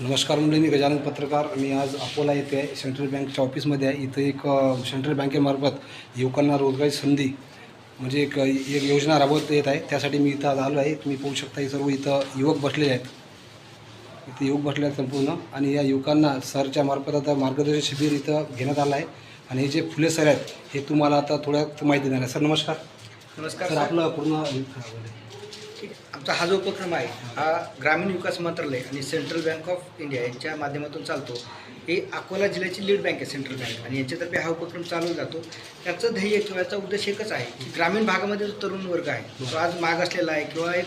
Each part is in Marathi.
नमस्कार मंडळी मी गजानन पत्रकार. मी आज अकोला येथे आहे सेंट्रल बँकच्या ऑफिसमध्ये आहे. इथं एक सेंट्रल बँकेमार्फत युवकांना रोजगारी संधी म्हणजे एक एक योजना राबवत येत आहे. त्यासाठी मी इथं आज आलो आहे. तुम्ही पाहू शकता हे सर्व इथं युवक बसलेले आहेत. इथे युवक बसले आहेत संपूर्ण. आणि या युवकांना सरच्या मार्फत आता मार्गदर्शन शिबिर इथं घेण्यात आलं आहे. आणि हे जे फुले सर आहेत हे तुम्हाला आता थोड्यात माहिती देणार आहे. सर नमस्कार. नमस्कार सर आपलं पूर्ण. आमचा हा जो उपक्रम आहे हा ग्रामीण विकास मंत्रालय आणि सेंट्रल बँक ऑफ इंडिया यांच्या माध्यमातून चालतो. ही अकोला जिल्ह्याची लीड बँक आहे सेंट्रल बँक. आणि यांच्यातर्फे हा उपक्रम चालू जातो. त्याचं ध्येय किंवा याचा उद्देश एकच आहे की ग्रामीण भागामध्ये जो तरुण वर्ग आहे तो आज माग असलेला आहे किंवा एक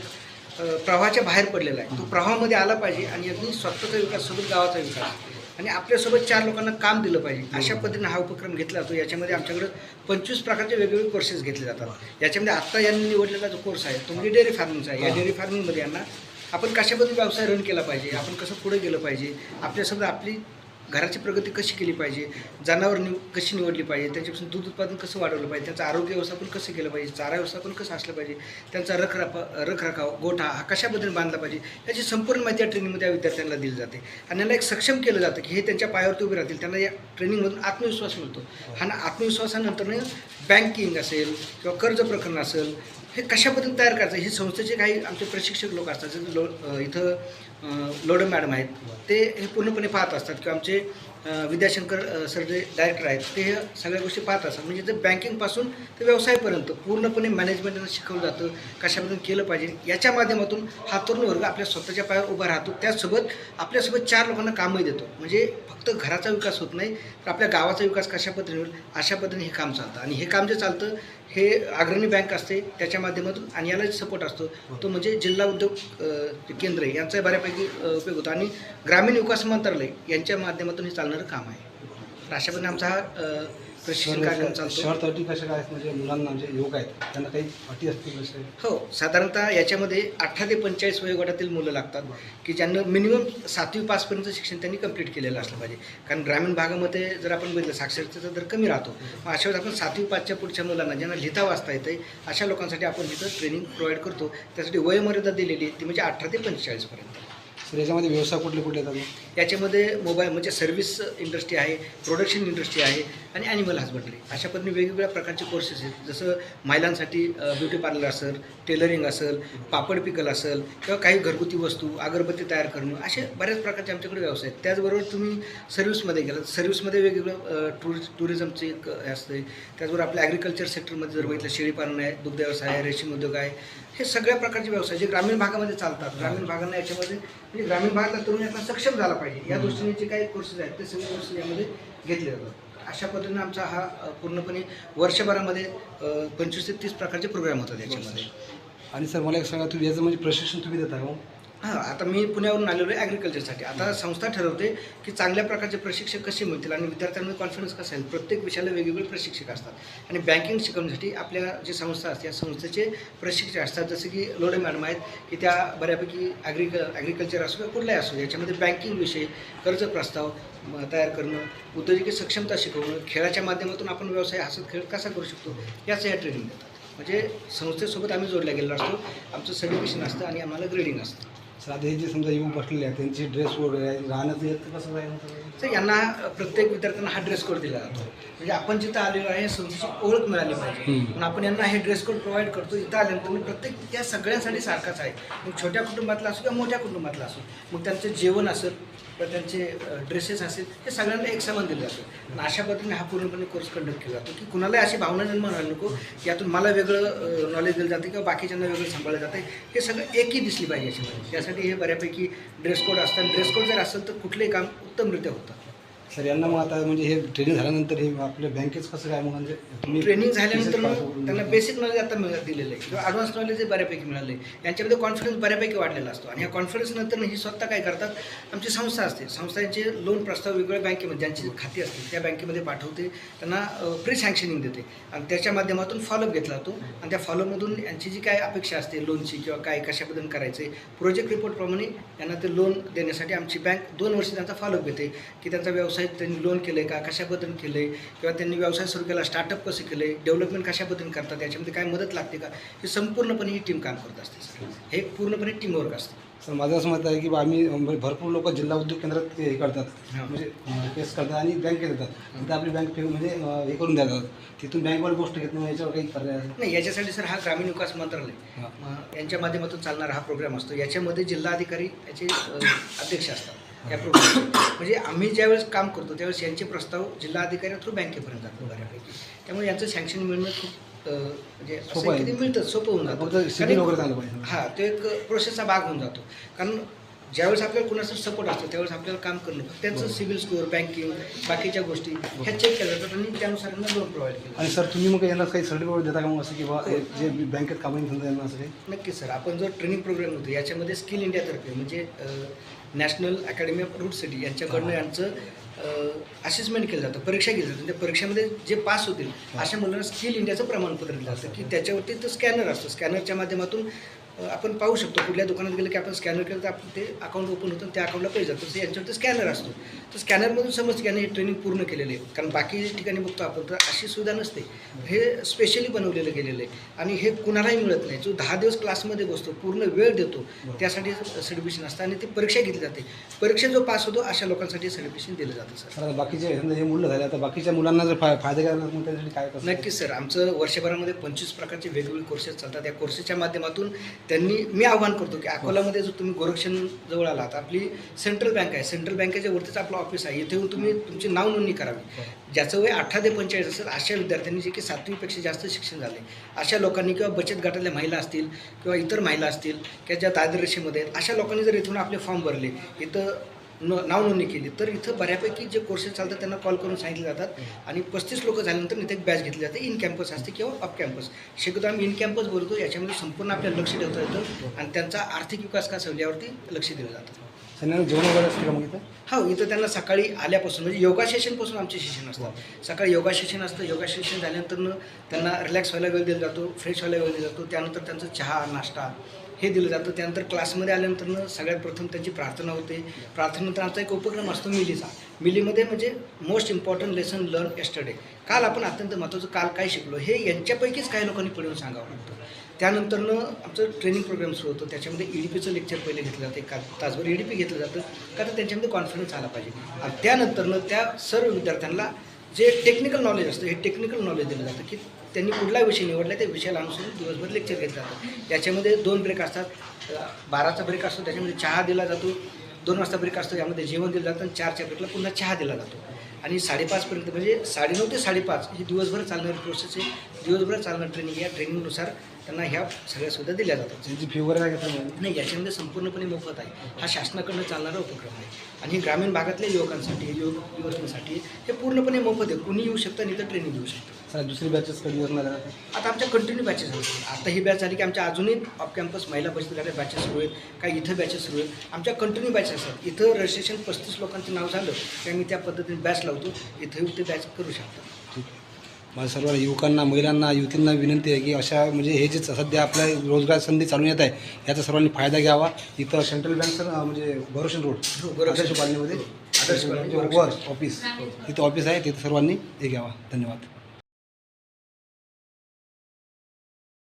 प्रवाहाच्या बाहेर पडलेला आहे तो प्रवाहामध्ये आला पाहिजे आणि अगदी स्वतःचा विकास सोबत गावाचा विकास. आणि आपल्यासोबत चार लोकांना काम दिलं पाहिजे. अशा पद्धतीने हा उपक्रम घेतला जातो. याच्यामध्ये आमच्याकडे पंचवीस प्रकारचे वेगवेगळे कोर्सेस घेतले जातात. याच्यामध्ये आत्ता यांनी निवडलेला जो कोर्स आहे तो म्हणजे डेअरी फार्मिंगचा आहे. या डेअरी फार्मिंगमध्ये यांना आपण कशा पद्धतीने व्यवसाय रन केला पाहिजे? आपण कसं पुढे गेलं पाहिजे? आपल्यासोबत आपली घराची प्रगती कशी केली पाहिजे? जनावर निव कशी निवडली पाहिजे? त्यांच्यापासून दूध उत्पादन कसं वाढवलं पाहिजे? त्यांचं आरोग्य व्यवस्थापन कसं केलं पाहिजे? चारा व्यवस्थापन कसं असलं पाहिजे? त्यांचा रखरपा रखरखाव गोठा हा कशा पद्धतीने बांधला पाहिजे? याची संपूर्ण माहिती या ट्रेनिंगमध्ये या विद्यार्थ्यांना दिली जाते. आणि यांना एक सक्षम केलं जातं की हे त्यांच्या पायावरती उभे राहतील. त्यांना या ट्रेनिंगमधून आत्मविश्वास मिळतो. आणि आत्मविश्वासानंतर बँकिंग असेल किंवा कर्ज प्रकरण असेल हे कशाबद्दल तयार करायचं? हे संस्थेचे काही आमचे प्रशिक्षक लोक असतात जसं लो इथं अ, लोडे मॅडम आहेत. ते हे पूर्णपणे पाहत असतात किंवा आमचे विद्याशंकर सर जे डायरेक्टर आहेत ते हे सगळ्या गोष्टी पाहत असतात. म्हणजे ते बँकिंगपासून ते व्यवसायापर्यंत पूर्णपणे मॅनेजमेंटनं शिकवलं जातं कशाबद्दल केलं पाहिजे. याच्या माध्यमातून हा तरुण वर्ग आपल्या स्वतःच्या पायावर उभा राहतो. त्यासोबत आपल्यासोबत चार लोकांना कामही देतो. म्हणजे फक्त घराचा विकास होत नाही तर आपल्या गावाचा विकास कशा पद्धतीने होईल? अशा पद्धतीने हे काम चालतं. आणि हे काम जे चालतं हे अग्रणी बँक असते त्याच्या माध्यमातून आणि याला सपोर्ट असतो. तो म्हणजे जिल्हा उद्योग केंद्र यांचा बऱ्यापैकी उपयोग होतो. आणि ग्रामीण विकास मंत्रालय यांच्या माध्यमातून हे चालणारं काम आहे. तर अशा आमचा हा प्रशिक्षण कार्यक्रम चालतो. शर्त अटी कशा काय आहेत? म्हणजे मुलांना म्हणजे युवक आहेत त्यांना काही अटी असतील कसे हो साधारणतः याच्यामध्ये अठरा ते पंचेचाळीस वयोगटातील मुलं लागतात की ज्यांना मिनिमम सातवी पासपर्यंत शिक्षण त्यांनी कंप्लीट केलेलं असलं पाहिजे. कारण ग्रामीण भागामध्ये जर आपण बघितलं साक्षरतेचा दर कमी राहतो. मग अशा वेळेस आपण सातवी पाचच्या पुढच्या मुलांना ज्यांना लिहिता वाचता येते अशा लोकांसाठी आपण तिथं ट्रेनिंग प्रोव्हाइड करतो त्यासाठी वयोमर्यादा दिलेली आहे ती म्हणजे अठरा ते पंचेचाळीसपर्यंत. याच्यामध्ये व्यवसाय कुठले कुठले येतात याच्यामध्ये मोबाईल म्हणजे सर्व्हिस इंडस्ट्री आहे प्रोडक्शन इंडस्ट्री आहे आणि ॲनिमल हजबंडरी अशा पद्धतीने वेगवेगळ्या प्रकारचे कोर्सेस आहेत. जसं महिलांसाठी ब्युटी पार्लर असेल टेलरिंग असेल पापड पिकल असेल किंवा काही घरगुती वस्तू अगरबत्ती तयार करणं असे बऱ्याच प्रकारचे आमच्याकडे व्यवसाय आहेत. त्याचबरोबर तुम्ही सर्व्हिसमध्ये गेलात. सर्व्हिसमध्ये वेगवेगळं टुरि टुरिझमचे एक हे असते. त्याचबरोबर आपल्या ॲग्रिकल्चर सेक्टरमध्ये जर बघितलं शेळीपालन आहे दुग्ध व्यवसाय आहे रेशीम उद्योग आहे हे सगळ्या प्रकारचे व्यवसाय जे ग्रामीण भागामध्ये चालतात ग्रामीण भागांना याच्यामध्ये म्हणजे ग्रामीण भागातला तरुण यातला सक्षम झाला पाहिजे. या दृष्टीने जे काही कोर्सेस आहेत ते सगळे कोर्सेस यामध्ये घेतले जातात. अशा पद्धतीने आमचा हा पूर्णपणे वर्षभरामध्ये पंचवीस ते तीस प्रकारचे प्रोग्राम होतात याच्यामध्ये. आणि सर मला एक सांगा तुम्ही याचं म्हणजे प्रशिक्षण तुम्ही देता हो? हां आता मी पुण्यावरून आलेलो आहे ॲग्रिकल्चरसाठी आता संस्था ठरवते की चांगल्या प्रकारचे प्रशिक्षक कसे मिळतील आणि विद्यार्थ्यांमध्ये कॉन्फिडन्स कसा येईल? प्रत्येक विषयाला वेगवेगळे प्रशिक्षक असतात. आणि बँकिंग शिकवण्यासाठी आपल्या जी संस्था असते या संस्थेचे प्रशिक्षक असतात. जसे की लोडे मॅडम आहेत की त्या बऱ्यापैकी ॲग्रिक ॲग्रिकल्चर असू किंवा कुठलाही असू याच्यामध्ये बँकिंग विषय कर्ज प्रस्ताव म, तयार करणं उद्योजकी सक्षमता शिकवणं खेळाच्या माध्यमातून आपण व्यवसाय हसत खेळ कसा करू शकतो याचं या ट्रेनिंग देतात. म्हणजे संस्थेसोबत आम्ही जोडल्या गेलेलो असतो. आमचं सर्टिफिकेशन असतं आणि आम्हाला ग्रेडिंग असतं. हे जे समजा युवक बसलेले आहेत त्यांची ड्रेस वगैरे राहण्याचं याचं कसं आहे? तर यांना प्रत्येक विद्यार्थ्यांना हा ड्रेस कोड दिला जातो. म्हणजे आपण जिथं आलेलो आहे संस्थेची ओळख मिळाली पाहिजे. म्हणून आपण यांना हे ड्रेस कोड प्रोव्हाइड करतो इथं आल्यानंतर मग प्रत्येक त्या सगळ्यांसाठी सारखाच आहे. मग छोट्या कुटुंबातला असो किंवा मोठ्या कुटुंबातला असो मग त्यांचं जेवण असेल किंवा त्यांचे ड्रेसेस असेल हे सगळ्यांना एक समान दिलं जातं आणि अशा पद्धतीने हा पूर्णपणे कोर्स कंडक्ट केला जातो. की कुणालाही अशी भावना निर्माण व्हायला नको की यातून मला वेगळं नॉलेज दिलं जाते किंवा बाकीच्यांना वेगळं सांभाळलं जातं. हे सगळं एकही दिसली पाहिजे याच्यामध्ये त्यासाठी हे बऱ्यापैकी ड्रेस कोड असतात. ड्रेस कोड जर असेल तर कुठलंही काम उत्तमरित्या होतं. सर यांना मग आता म्हणजे हे ट्रेनिंग झाल्यानंतर हे आपल्या बँकेच कसं काय मग म्हणजे तुम्ही ट्रेनिंग झाल्यानंतर मग त्यांना बेसिक नॉलेज आता मिळ दिलेलं आहे. किंवा ॲडव्हान्स नॉलेज बऱ्यापैकी मिळालं आहे यांच्यामध्ये कॉन्फिडन्स बऱ्यापैकी वाढलेला असतो. आणि या कॉन्फिडन्स नंतर ही स्वतः काय करतात? आमची संस्था असते. संस्थांचे लोन प्रस्ताव वेगवेगळ्या बँकेमध्ये ज्यांची खाती असतील त्या बँकेमध्ये पाठवते. त्यांना प्री सँक्शनिंग देते. आणि त्याच्या माध्यमातून फॉलोअप घेतला जातो. आणि त्या फॉलोमधून यांची जी काय अपेक्षा असते लोनची किंवा काय कशा पद्धतीने करायचं आहे प्रोजेक्ट रिपोर्टप्रमाणे यांना ते लोन देण्यासाठी आमची बँक दोन वर्ष त्यांचा फॉलोअप घेते की त्यांचा व्यवसाय त्यांनी लोन केलं आहे का? कशा पद्धतीने केलं आहे किंवा त्यांनी व्यवसाय सुरू केला स्टार्टअप कसं केलं आहे डेव्हलपमेंट कशा पद्धतीने करतात? याच्यामध्ये काय मदत लागते का? हे संपूर्णपणे ही टीम काम करत असते सर. हे पूर्णपणे टीमवर्क असतं. सर माझं असं मत आहे की बा आम्ही म्हणजे भरपूर लोक जिल्हा उद्योग केंद्रात हे करतात. म्हणजे केस करतात आणि बँकेत येतात तिथं आपली बँक म्हणजे हे करून देतात. तिथून बँकवाले गोष्ट घेत नाही याच्यावर काही पर्याय? नाही. याच्यासाठी सर हा ग्रामीण विकास मंत्रालय यांच्या माध्यमातून चालणारा हा प्रोग्राम असतो. याच्यामध्ये जिल्हाधिकारी याचे अध्यक्ष असतात. या म्हणजे आम्ही ज्यावेळेस काम करतो त्यावेळेस यांचे प्रस्ताव जिल्हाधिकारी थ्रू बँकेपर्यंत जातो बऱ्यापैकी. त्यामुळे यांचं सँक्शन मिळणं खूप म्हणजे सोपं मिळतं? सोपं होऊन जातं. हा तो एक प्रोसेसचा भाग होऊन जातो. कारण ज्यावेळेस आपल्याला कुणाचा सपोर्ट असतो त्यावेळेस आपल्याला काम करणं त्यांचं सिबिल स्कोअर बँकिंग बाकीच्या गोष्टी ह्या चेक केल्या जातात आणि त्यानुसार यांना लोन प्रोव्हाइड केलं. आणि सर तुम्ही मग यांना काही सर्टिफिकेट देता का मग असं की बा हे जे बँकेत कामाई समजा यांना असं काही? नक्कीच सर. आपण जो ट्रेनिंग प्रोग्राम होतो याच्यामध्ये स्किल इंडियातर्फे म्हणजे national academy of RUDSETI यांच्याकडनं यांचं असेसमेंट केलं जातं परीक्षा केली जाते. त्या परीक्षेमध्ये जे पास होतील अशा मुलांना स्किल इंडियाचं प्रमाणपत्र दिलं जातं की त्याच्यावरती तर स्कॅनर असतं. स्कॅनरच्या माध्यमातून आपण पाहू शकतो. कुठल्या दुकानात गेलं की आपण स्कॅनर केलं तर आपण ते अकाउंट ओपन होतं त्या अकाउंटला पैसे जातो. तसं यांच्यावरती स्कॅनर असतो. तर स्कॅनरमधून समजतं की यांनी हे ट्रेनिंग पूर्ण केलेलं आहे. कारण बाकी ठिकाणी बघतो आपण तर अशी सुविधा नसते. हे स्पेशली बनवलेलं गेलेलं आहे. आणि हे कुणालाही मिळत नाही. जो दहा दिवस क्लासमध्ये बसतो पूर्ण वेळ देतो त्यासाठी सर्टिफिकेशन असतं आणि ती परीक्षा घेतली जाते. परीक्षा जो पास होतो अशा लोकांसाठी सर्टिफिकेशन दिलं जातं सर. बाकीचे हे मुलं झाले आता बाकीच्या मुलांना जर फाय फायदे घ्यायला त्यासाठी काय नक्कीच सर. आमचं वर्षभरामध्ये पंचवीस प्रकारचे वेगवेगळे कोर्सेस चालतात. या कोर्सेसच्या माध्यमातून त्यांनी मी आव्हान करतो की अकोलामध्ये जर तुम्ही गोरक्षण जवळ आलात आपली सेंट्रल बँक आहे. सेंट्रल बँकेच्या वरतीच आपलं ऑफिस आहे. इथे येऊन तुम्ही तुमची नाव नोंदणी करावी. ज्याचं वय अठरा ते पंचेचाळीस असेल अशा विद्यार्थ्यांनी जे की सातवीपेक्षा जास्त शिक्षण झाले. अशा लोकांनी किंवा बचत गटातल्या महिला असतील किंवा इतर महिला असतील किंवा ज्या दारिद्र्यरेषेमध्ये आहेत अशा लोकांनी जर इथून आपले फॉर्म भरले इथं नो नाव नोंदणी केली. तर इथं बऱ्यापैकी जे कोर्सेस चालतात त्यांना कॉल करून सांगितले जातात. आणि पस्तीस लोक झाल्यानंतर इथे एक बॅच घेतली जाते. इन कॅम्पस असते किंवा ऑफ कॅम्पस शक्यतो आम्ही इन कॅम्पस बोलतो याच्यामध्ये संपूर्ण आपल्याला लक्ष ठेवता येतं आणि त्यांचा आर्थिक विकास कसा होईल यावरती लक्ष दिलं जातं. जेवण वगैरे असते का मग इथं? हो इथं त्यांना सकाळी आल्यापासून म्हणजे योगा सेशनपासून आमचे सेशन असतात. सकाळी योगा सेशन असतं. योगा सेशन झाल्यानंतर त्यांना रिलॅक्स व्हायला वेळ दिला जातो फ्रेश व्हायला वेळ दिला जातो. त्यानंतर त्यांचं चहा नाश्ता हे दिलं जातं. त्यानंतर क्लासमध्ये आल्यानंतर सगळ्यात प्रथम त्यांची प्रार्थना होते. प्रार्थनेनंतर आमचा एक उपक्रम असतो मिलीचा. मिलीमध्ये म्हणजे most important lesson learn yesterday काल आपण अत्यंत महत्त्वाचं काल काय शिकलो हे यांच्यापैकीच काही लोकांनी पुढे सांगावं लागतं. त्यानंतरनं आमचं ट्रेनिंग प्रोग्राम सुरू होतो. त्याच्यामध्ये ई डी पीचं लेक्चर पहिले घेतलं जातं. का तासभर ई डी पी घेतलं जातं. का तर त्यांच्यामध्ये कॉन्फिडन्स आला पाहिजे. आणि त्यानंतरनं त्या सर्व विद्यार्थ्यांना जे टेक्निकल नॉलेज असतं हे टेक्निकल नॉलेज दिलं जातं की त्यांनी कुठला विषय निवडला त्या विषयाला अनुसरून दिवसभर लेक्चर घेतलं जातं याच्यामध्ये दोन ब्रेक असतात. बाराचा ब्रेक असतो त्याच्यामध्ये चहा दिला जातो. दोन वाजता ब्रेक असतो यामध्ये जेवण दिलं जातं आणि चारच्या ब्रेकला पुन्हा चहा दिला जातो. आणि साडेपाचपर्यंत म्हणजे साडेनऊ ते साडेपाच ही दिवसभर चालणारी प्रोसेस आहे. दिवसभर चालणारी ट्रेनिंग या ट्रेनिंगनुसार त्यांना ह्या सगळ्या सुविधा दिल्या जातात. त्यांची फी वगैरे नाही? याच्यामध्ये संपूर्णपणे मोफत आहे. हा शासनाकडनं चालणारा उपक्रम आहे. आणि ग्रामीण भागातल्या युवकांसाठी युवक युवतींसाठी हे पूर्णपणे मोफत आहे. कुणी येऊ शकतं आणि इथं ट्रेनिंग घेऊ शकतं. सर दुसरी बॅचेस कधी आहे? आता? आमच्या कंटिन्यू बॅचेस असतात आता ही बॅच झाली की आमच्या अजूनही ऑफ कॅम्पस महिला बचत गटाच्या बॅचेस सुरू आहेत. काही इथं बॅचेस सुरू आहेत. आमच्या कंटिन्यू बॅचेस असतात इथं रजिस्ट्रेशन पस्तीस लोकांचं नाव झालं. की आम्ही त्या पद्धतीने बॅच लावतो. इथं ते बॅच करू शकतो ठीक आहे. माझ्या सर्व युवकांना महिलांना युवतींना विनंती आहे की अशा म्हणजे हे जे सध्या आपल्या रोजगार संधी चालून येत आहे याचा सर्वांनी फायदा घ्यावा. इथं सेंट्रल बँक सर म्हणजे बोरोशन रोड. आदर्श कॉलनीमध्ये आदर्श कॉलनी, वर ऑफिस तिथं ऑफिस आहे तिथं सर्वांनी हे घ्यावा. धन्यवाद.